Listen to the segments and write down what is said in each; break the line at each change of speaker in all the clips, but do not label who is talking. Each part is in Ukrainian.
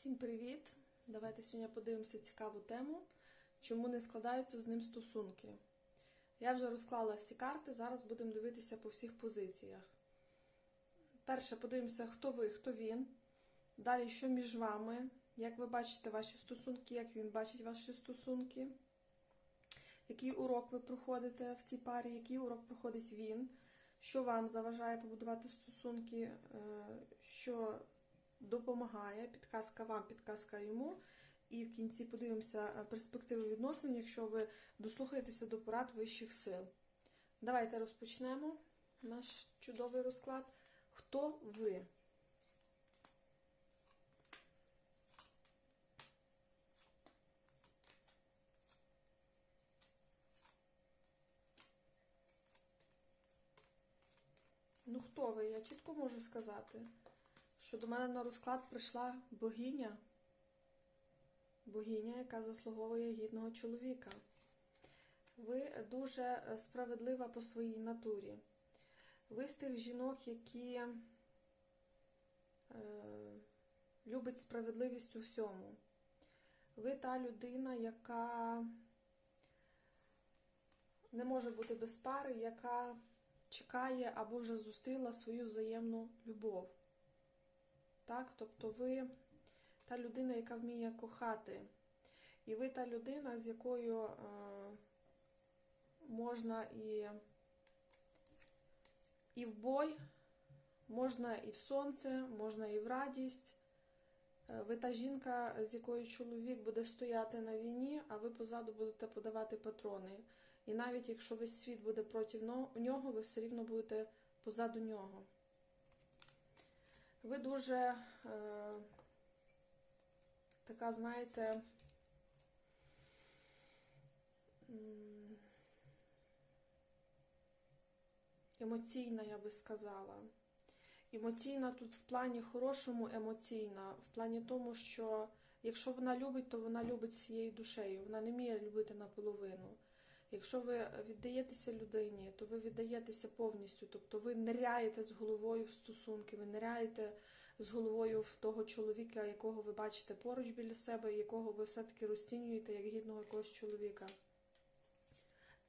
Всім привіт! Давайте сьогодні подивимося цікаву тему, чому не складаються з ним стосунки. Я вже розклала всі карти, зараз будемо дивитися по всіх позиціях. Перше, подивимося, хто ви, хто він. Далі, що між вами, як ви бачите ваші стосунки, як він бачить ваші стосунки, який урок ви проходите в цій парі, який урок проходить він, що вам заважає побудувати стосунки, е, що допомагає, підказка вам, підказка йому. І в кінці подивимося е, перспективи відносин, якщо ви дослухаєтеся до порад вищих сил. Давайте розпочнемо наш чудовий розклад. Хто ви? Ну, хто ви? Я чітко можу сказати, що до мене на розклад прийшла богиня. Богиня, яка заслуговує гідного чоловіка. Ви дуже е, справедлива по своїй натурі. Ви з тих жінок, які е, любить справедливість у всьому. Ви та людина, яка не може бути без пари, яка чекає або вже зустріла свою взаємну любов. Так? Тобто ви та людина, яка вміє кохати. І ви та людина, з якою е, можна і, і в бой, можна і в сонце, можна і в радість. Е, Ви та жінка, з якою чоловік буде стояти на війні, а ви позаду будете подавати патрони. І навіть якщо весь світ буде проти нього, ви все рівно будете позаду нього. Ви дуже е, така, знаєте, емоційна, я би сказала. Емоційна тут в плані хорошому емоційна, в плані тому, що якщо вона любить, то вона любить всією душею. Вона не вміє любити наполовину. Якщо ви віддаєтеся людині, то ви віддаєтеся повністю. Тобто ви ниряєте з головою в стосунки, ви ниряєте з головою в того чоловіка, якого ви бачите поруч біля себе, якого ви все-таки розцінюєте як гідного якогось чоловіка.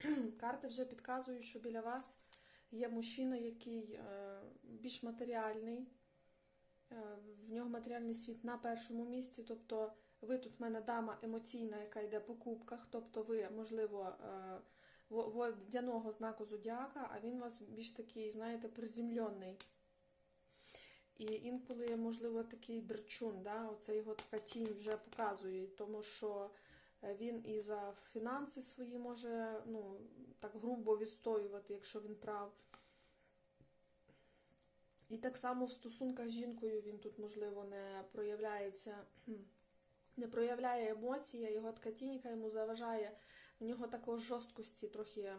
Карти вже підказують, що біля вас є мужчина, який е, більш матеріальний, е, в нього матеріальний світ на першому місці. тобто ви тут в мене дама емоційна, яка йде по кубках, тобто ви, можливо, водяного знаку зодіака, а він у вас більш такий, знаєте, приземлений. І інколи, можливо, такий драчун, да? оце його така тінь вже показує, тому що він і за фінанси свої може ну, так грубо відстоювати, якщо він прав. І так само в стосунках з жінкою він тут, можливо, не проявляється не проявляє емоції, його така тініка йому заважає, в нього також жорсткості трохи е,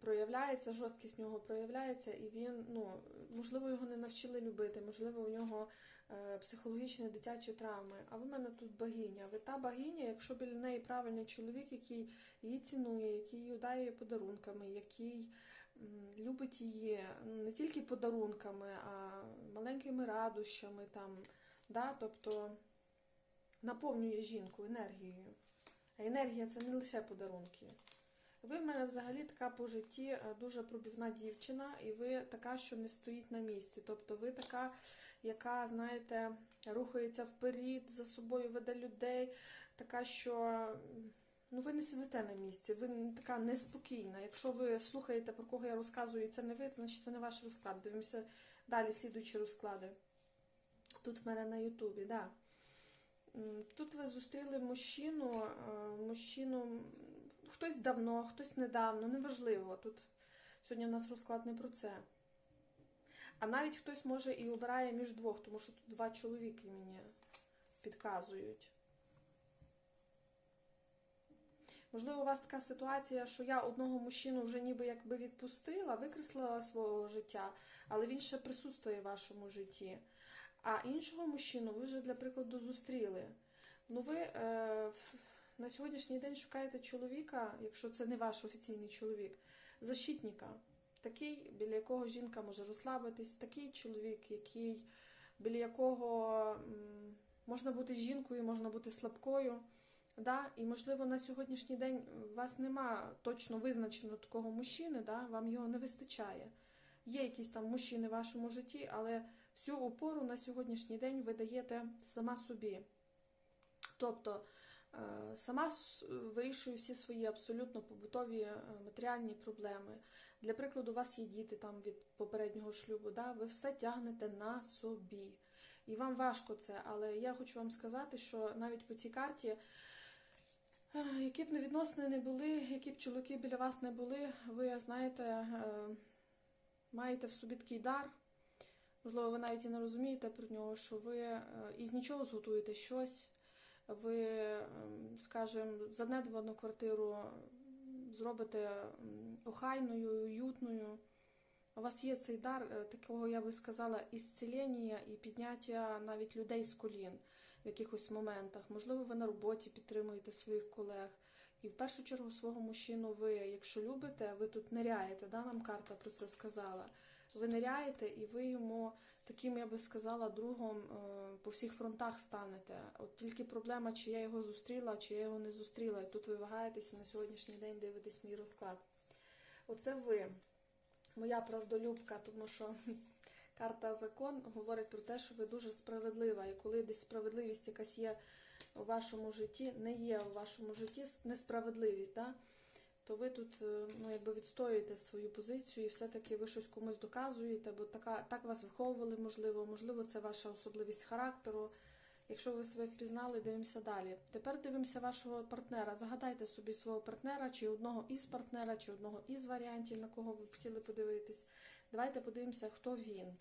проявляється, жорсткість в нього проявляється, і він, ну, можливо, його не навчили любити, можливо, у нього е, психологічні дитячі травми. А в мене тут богиня. Ви та богиня, якщо біля неї правильний чоловік, який її цінує, який її ударює подарунками, який любить її не тільки подарунками, а маленькими радощами там. Да? Тобто наповнює жінку енергією. А енергія це не лише подарунки. Ви в мене взагалі така по житті дуже пробівна дівчина, і ви така, що не стоїть на місці. Тобто ви така, яка, знаєте, рухається вперед, за собою веде людей, така, що ну, ви не сидите на місці, ви така неспокійна. Якщо ви слухаєте, про кого я розказую, і це не ви, значить це не ваш розклад. Дивимося далі слідуючі розклади. Тут в мене на Ютубі, да. Тут ви зустріли мужчину, мужчину, хтось давно, хтось недавно, неважливо. Тут сьогодні в нас розклад не про це. А навіть хтось може і обирає між двох, тому що тут два чоловіки мені підказують. Можливо, у вас така ситуація, що я одного мужчину вже ніби якби відпустила, викреслила свого життя, але він ще присутствує в вашому житті. А іншого мужчину ви вже, для прикладу, зустріли. Ну, ви е, на сьогоднішній день шукаєте чоловіка, якщо це не ваш офіційний чоловік, защитника. Такий, біля якого жінка може розслабитись, такий чоловік, який біля якого можна бути жінкою, можна бути слабкою. Да? І, можливо, на сьогоднішній день у вас нема точно визначеного такого мужчини, да? вам його не вистачає. Є якісь там мужчини в вашому житті, але всю опору на сьогоднішній день ви даєте сама собі. Тобто е, сама вирішую всі свої абсолютно побутові е, матеріальні проблеми. Для прикладу, у вас є діти там від попереднього шлюбу, да? ви все тягнете на собі. І вам важко це, але я хочу вам сказати, що навіть по цій карті, е, які б не відносини не були, які б чоловіки біля вас не були, ви знаєте, маєте в собі такий дар. Можливо, ви навіть і не розумієте про нього, що ви е, із нічого зготуєте щось, ви, ем, скажімо, занедбану квартиру зробите охайною, уютною. У вас є цей дар е, такого, я би сказала, ісцілення і підняття навіть людей з колін в якихось моментах. Можливо, ви на роботі підтримуєте своїх колег. І в першу чергу свого мужчину ви, якщо любите, ви тут ниряєте, да, нам карта про це сказала. Ви ниряєте і ви йому таким, я би сказала, другом е, по всіх фронтах станете. От тільки проблема, чи я його зустріла, чи я його не зустріла. І тут ви вагаєтеся на сьогоднішній день дивитесь мій розклад. Оце ви, моя правдолюбка, тому що карта закон говорить про те, що ви дуже справедлива. І коли десь справедливість якась є у вашому житті, не є у вашому житті несправедливість, да? То ви тут е, ну, якби відстоюєте свою позицію і все-таки ви щось комусь доказуєте, бо така, так вас виховували, можливо, можливо, це ваша особливість характеру. Якщо ви себе впізнали, дивимося далі. Тепер дивимося вашого партнера. Загадайте собі свого партнера, чи одного із партнера, чи одного із варіантів, на кого ви б хотіли подивитись. Давайте подивимося, хто він.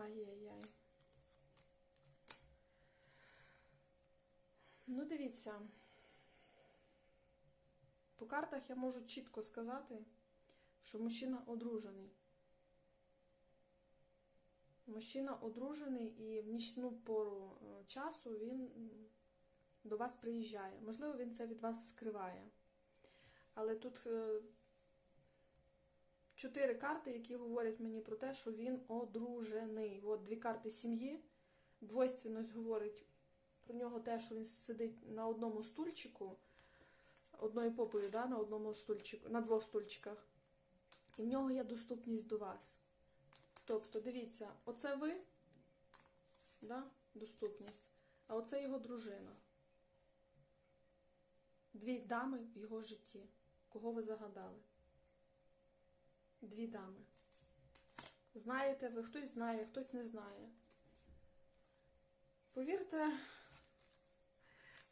Ай-яй-яй. Ну, дивіться. По картах я можу чітко сказати, що мужчина одружений. Мужчина одружений і в нічну пору е, часу він до вас приїжджає. Можливо, він це від вас скриває. Але тут е, чотири карти, які говорять мені про те, що він одружений. От дві карти сім'ї. Двойственність говорить про нього те, що він сидить на одному стульчику, одною попою, да, на одному стульчику, на двох стульчиках. І в нього є доступність до вас. Тобто, дивіться, оце ви, да, доступність, а оце його дружина. Дві дами в його житті. Кого ви загадали? Дві дами. Знаєте ви, хтось знає, хтось не знає. Повірте,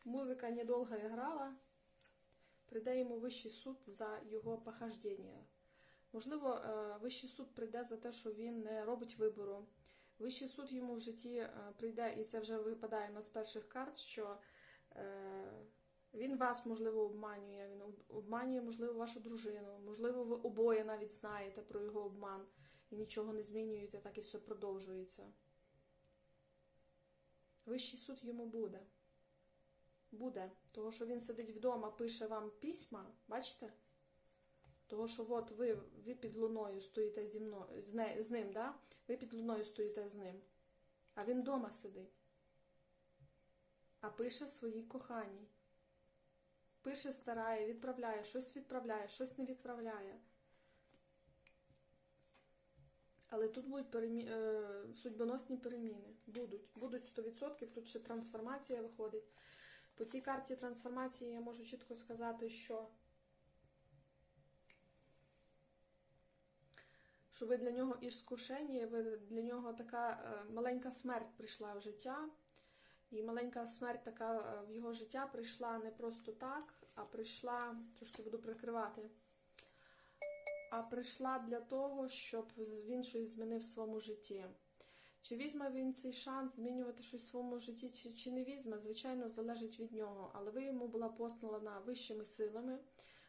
музика недовго грала, прийде йому вищий суд за його похождення. Можливо, е, вищий суд прийде за те, що він не робить вибору. Вищий суд йому в житті е, прийде, і це вже випадає на з перших карт, що е, він вас, можливо, обманює, він обманює, можливо, вашу дружину, можливо, ви обоє навіть знаєте про його обман і нічого не змінюєте, так і все продовжується. Вищий суд йому буде. Буде. Того, що він сидить вдома, пише вам письма, бачите? Того, що от ви, ви під луною стоїте зі мною, з, не, з ним, да? ви під луною стоїте з ним, а він вдома сидить. А пише своїй коханій. Пише, старає, відправляє, щось відправляє, щось не відправляє. Але тут будуть перемі... е, судьбоносні переміни. Будуть. Будуть 100%, тут ще трансформація виходить. По цій карті трансформації я можу чітко сказати, що що ви для нього іскушені, ви для нього така е, маленька смерть прийшла в життя. І маленька смерть така е, в його життя прийшла не просто так, а прийшла, трошки буду прикривати, а прийшла для того, щоб він щось змінив в своєму житті. Чи візьме він цей шанс змінювати щось в своєму житті, чи, чи не візьме, звичайно, залежить від нього. Але ви йому була послана вищими силами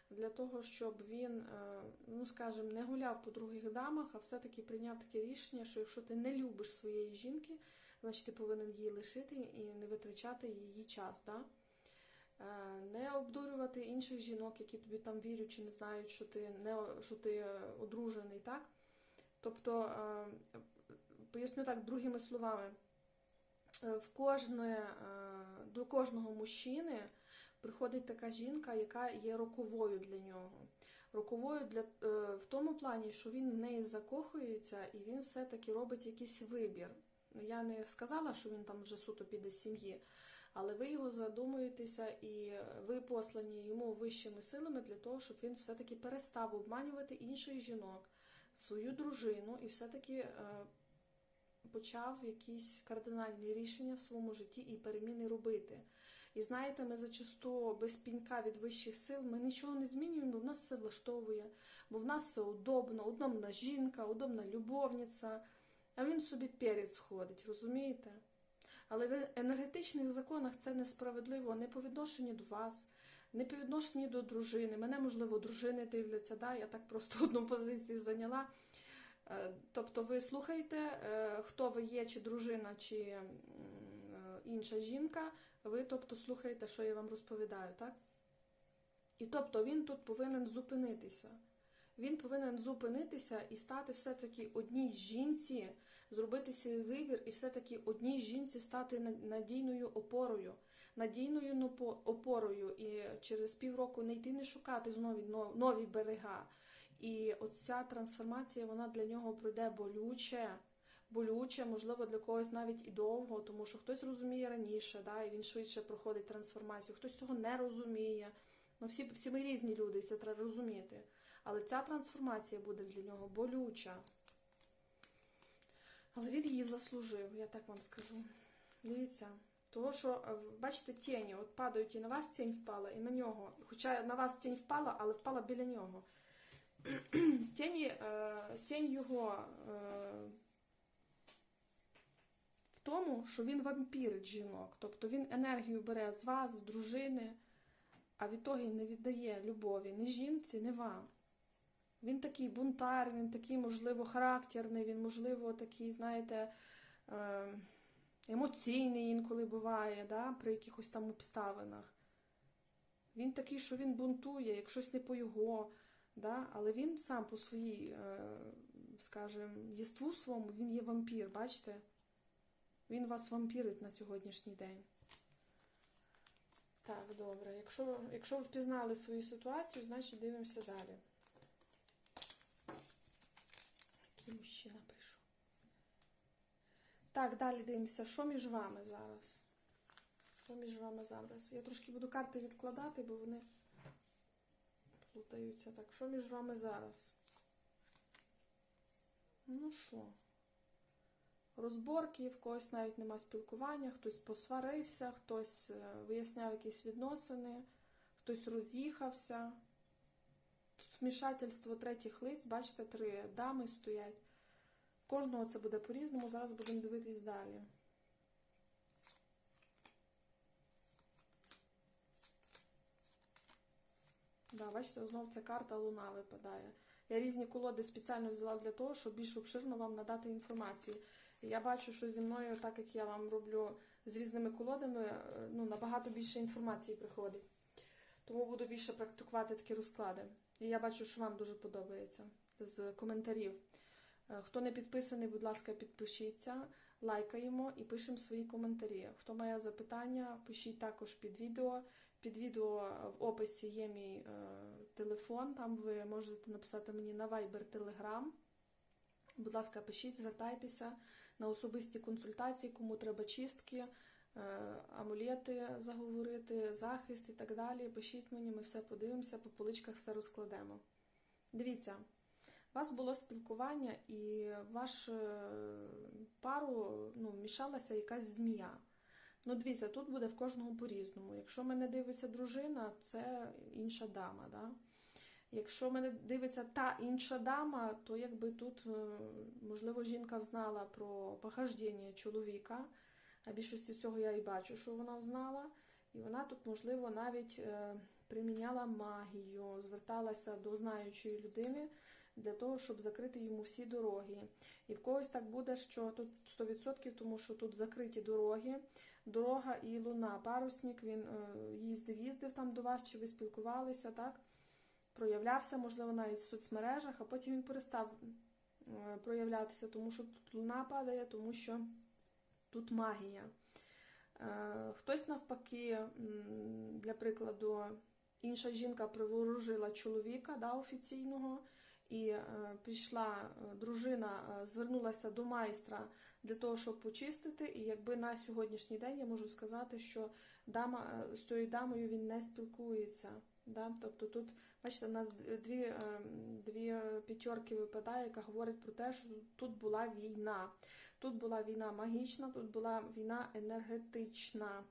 для того, щоб він, е, ну скажімо, не гуляв по других дамах, а все-таки прийняв таке рішення, що якщо ти не любиш своєї жінки, значить ти повинен її лишити і не витрачати її час. Да? Е, не обдурювати інших жінок, які тобі там вірять чи не знають, що ти не що ти е, одружений, так? Тобто, е, поясню так другими словами, в кожне, до кожного мужчини приходить така жінка, яка є роковою для нього. Роковою для, в тому плані, що він в неї закохується і він все-таки робить якийсь вибір. Я не сказала, що він там вже суто піде з сім'ї, але ви його задумуєтеся, і ви послані йому вищими силами для того, щоб він все-таки перестав обманювати інших жінок, свою дружину, і все-таки е, почав якісь кардинальні рішення в своєму житті і переміни робити. І знаєте, ми зачасту без пінька від вищих сил ми нічого не змінюємо, бо в нас все влаштовує, бо в нас все удобно, удобна жінка, удобна любовниця, а він собі перець ходить, розумієте? Але в енергетичних законах це несправедливо не по відношенню до вас, не по відношенню до дружини. Мене, можливо, дружини дивляться, да? я так просто одну позицію зайняла. Е, Тобто ви слухаєте, е, хто ви є, чи дружина, чи е, інша жінка, ви тобто слухаєте, що я вам розповідаю, так? І тобто він тут повинен зупинитися. Він повинен зупинитися і стати все-таки одній жінці, зробити свій вибір і все-таки одній жінці стати надійною опорою, надійною опорою і через півроку не йти не шукати знову нові берега. І оця трансформація вона для нього пройде болюче, болюче, можливо, для когось навіть і довго, тому що хтось розуміє раніше, да, і він швидше проходить трансформацію, хтось цього не розуміє. Ну, всі, всі ми різні люди, і це треба розуміти. Але ця трансформація буде для нього болюча. Але він її заслужив, я так вам скажу. Дивіться. Того, що, е, бачите, тіні, от падають і на вас тінь впала, і на нього. Хоча на вас тінь впала, але впала біля нього. Тіні, е, тінь його е, в тому, що він вампірить жінок. Тобто він енергію бере з вас, з дружини, а в ітогі не віддає любові ні жінці, ні вам. Він такий бунтар, він такий, можливо, характерний, він, можливо, такий, знаєте, е, емоційний інколи буває, да, при якихось там обставинах. Він такий, що він бунтує, як щось не по його, да, але він сам по своїй, е, скажімо, єству своєму, він є вампір, бачите? Він вас вампірить на сьогоднішній день. Так, добре. Якщо, якщо ви впізнали свою ситуацію, значить дивимося далі. Який мужчина прийшов. Так, далі дивимося, що між вами зараз? Що між вами зараз? Я трошки буду карти відкладати, бо вони плутаються. Так, що між вами зараз? Ну що? Розборки, в когось навіть нема спілкування, хтось посварився, хтось е, виясняв якісь відносини, хтось роз'їхався. Вмішательство третіх лиць, бачите, три дами стоять. Кожного це буде по-різному, зараз будемо дивитись далі. Да, бачите, знову ця карта Луна випадає. Я різні колоди спеціально взяла для того, щоб більш обширно вам надати інформації. Я бачу, що зі мною, так як я вам роблю з різними колодами, е, ну, набагато більше інформації приходить. Тому буду більше практикувати такі розклади. І я бачу, що вам дуже подобається з коментарів. Е, Хто не підписаний, будь ласка, підпишіться, лайкаємо і пишемо свої коментарі. Хто має запитання, пишіть також під відео. Під відео в описі є мій е, телефон, там ви можете написати мені на Viber Telegram. Будь ласка, пишіть, звертайтеся на особисті консультації, кому треба чистки, е, амулети заговорити, захист і так далі. Пишіть мені, ми все подивимося, по поличках все розкладемо. Дивіться, у вас було спілкування і вашу пару ну, вмішалася якась змія. Ну, дивіться, тут буде в кожного по-різному. Якщо мене дивиться дружина, це інша дама. Да? Якщо мене дивиться та інша дама, то якби тут, е, можливо, жінка взнала про похождення чоловіка, а більшості цього я і бачу, що вона взнала. І вона тут, можливо, навіть е, приміняла магію, зверталася до знаючої людини для того, щоб закрити йому всі дороги. І в когось так буде, що тут 100%, тому що тут закриті дороги, дорога і луна. Парусник він е, їздив, їздив там до вас, чи ви спілкувалися, так? Проявлявся, можливо, навіть в соцмережах, а потім він перестав е, проявлятися, тому що тут луна падає, тому що тут магія. Е, Хтось навпаки, для прикладу, інша жінка приворожила чоловіка да, офіційного, і е, прийшла е, дружина, звернулася до майстра для того, щоб почистити. І якби на сьогоднішній день я можу сказати, що дама з цією дамою він не спілкується. Да? Тобто тут, бачите, у нас дві, дві п'ятерки випадає, яка говорить про те, що тут була війна. Тут була війна магічна, тут була війна енергетична.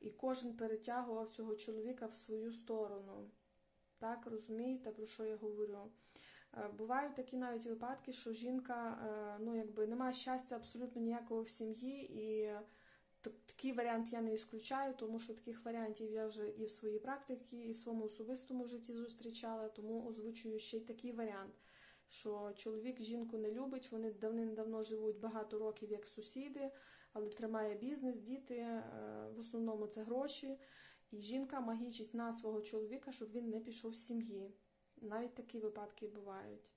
І кожен перетягував цього чоловіка в свою сторону. Так, розумієте, про що я говорю? Е, Бувають такі навіть випадки, що жінка е, ну, якби не має щастя абсолютно ніякого в сім'ї, і такий варіант я не ісключаю, тому що таких варіантів я вже і в своїй практиці, і в своєму особистому житті зустрічала, тому озвучую ще й такий варіант, що чоловік жінку не любить, вони давним-давно живуть багато років як сусіди, але тримає бізнес, діти, е, в основному це гроші. І жінка магічить на свого чоловіка, щоб він не пішов з сім'ї. Навіть такі випадки бувають.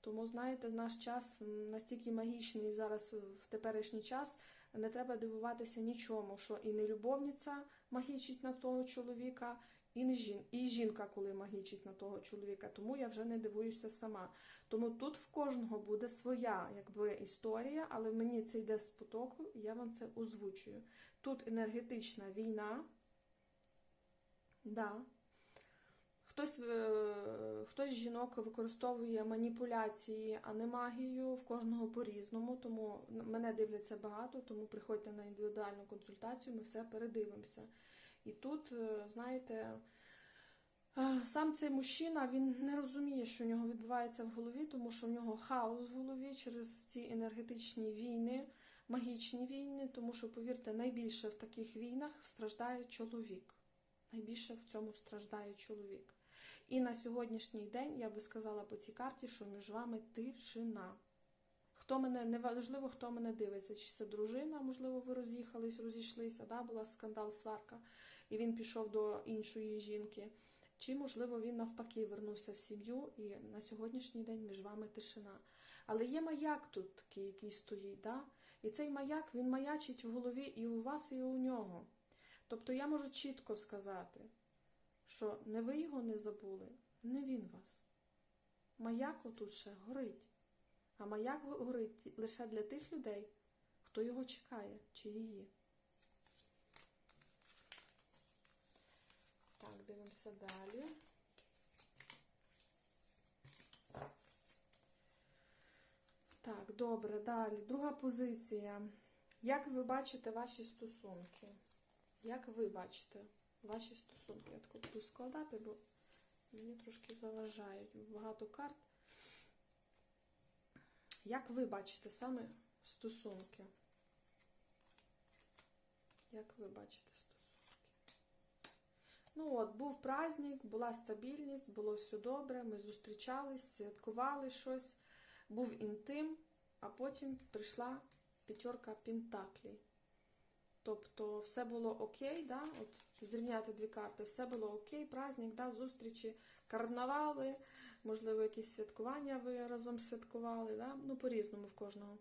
Тому, знаєте, наш час настільки магічний зараз в теперішній час, не треба дивуватися нічому, що і не любовниця магічить на того чоловіка, і жін... і жінка, коли магічить на того чоловіка. Тому я вже не дивуюся сама. Тому тут в кожного буде своя якби, історія, але мені це йде з потоку, і я вам це озвучую. Тут енергетична війна. Да. Хтось, хтось з жінок використовує маніпуляції, а не магію, в кожного по-різному. Тому мене дивляться багато, тому приходьте на індивідуальну консультацію, ми все передивимося. І тут, е, знаєте, е, сам цей мужчина він не розуміє, що в нього відбувається в голові, тому що в нього хаос в голові через ці енергетичні війни, магічні війни, тому що, повірте, найбільше в таких війнах страждає чоловік. Найбільше в цьому страждає чоловік. І на сьогоднішній день я би сказала по цій карті, що між вами тишина. Хто мене не важливо, хто мене дивиться, чи це дружина, можливо, ви роз'їхались, розійшлися, да, була скандал, сварка, і він пішов до іншої жінки. Чи, можливо, він навпаки вернувся в сім'ю, і на сьогоднішній день між вами тишина. Але є маяк тут який стоїть, да? і цей маяк він маячить в голові і у вас, і у нього. Тобто я можу чітко сказати, що не ви його не забули, не він вас. Маяк отут ще горить. А маяк горить лише для тих людей, хто його чекає чи її. Так, дивимося далі. Так, добре, далі. Друга позиція. Як ви бачите ваші стосунки? Як ви бачите ваші стосунки? Я таку буду складати, бо мені трошки заважають багато карт. Як ви бачите саме стосунки? Як ви бачите стосунки? Ну от, був праздник, була стабільність, було все добре, ми зустрічались, святкували щось, був інтим, а потім прийшла п'ятерка пентаклей. Тобто все було окей, да? от зрівняти дві карти, все було окей, праздник, да? зустрічі, карнавали, можливо, якісь святкування ви разом святкували, да? ну по-різному в кожного.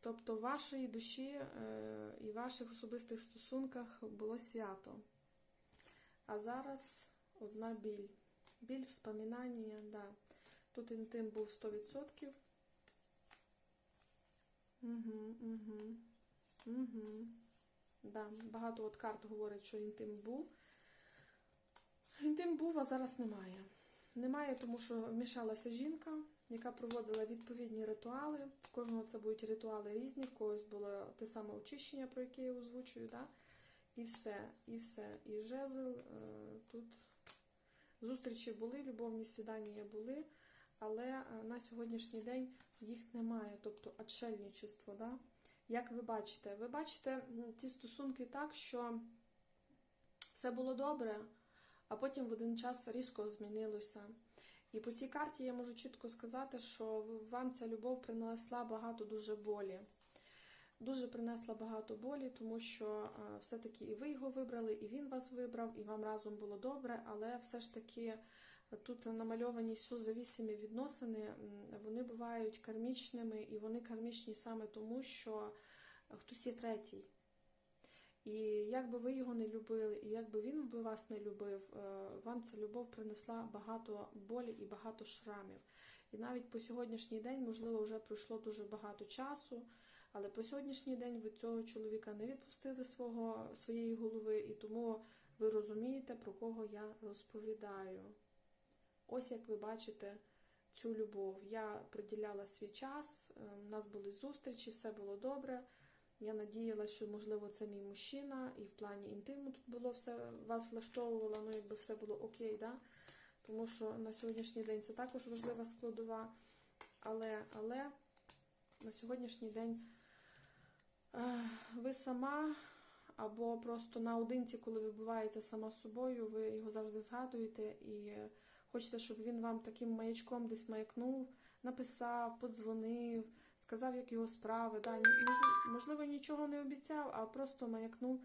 Тобто в вашій душі е, і ваших особистих стосунках було свято. А зараз одна біль. Біль, вспоминання, да. Тут інтим був 100%. Угу, угу. Угу. Да, багато от карт говорять, що інтим був. Інтим був, а зараз немає. Немає, тому що вмішалася жінка, яка проводила відповідні ритуали. В кожного це будуть ритуали різні, в когось було те саме очищення, про яке я озвучую, да? і все, і все. І жезл е, тут зустрічі були, любовні свідання були, але е, на сьогоднішній день їх немає, тобто отшельничество, да? Як ви бачите? Ви бачите ці стосунки так, що все було добре, а потім в один час різко змінилося. І по цій карті я можу чітко сказати, що вам ця любов принесла багато дуже болі. Дуже принесла багато болі, тому що е, все-таки і ви його вибрали, і він вас вибрав, і вам разом було добре, але все ж таки тут намальовані сузавісімі відносини, вони бувають кармічними, і вони кармічні саме тому, що хтось є третій. І як би ви його не любили, і як би він би вас не любив, е, вам ця любов принесла багато болі і багато шрамів. І навіть по сьогоднішній день, можливо, вже пройшло дуже багато часу, але по сьогоднішній день ви цього чоловіка не відпустили свого, своєї голови, і тому ви розумієте, про кого я розповідаю. Ось як ви бачите цю любов. Я приділяла свій час, е, у нас були зустрічі, все було добре. Я надіялася, що можливо це мій мужчина, і в плані інтиму тут було все вас влаштовувало, ну якби все було окей, да? тому що на сьогоднішній день це також важлива складова. Але, але на сьогоднішній день е, ви сама або просто наодинці, коли ви буваєте сама собою, ви його завжди згадуєте і хочете, щоб він вам таким маячком десь маякнув, написав, подзвонив, сказав, як його справи. Да, можливо, нічого не обіцяв, а просто маякнув,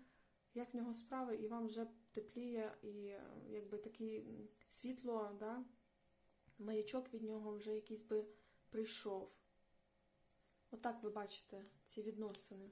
як в нього справи, і вам вже тепліє, і якби таке світло, да, маячок від нього вже якийсь би прийшов. Отак ви бачите ці відносини.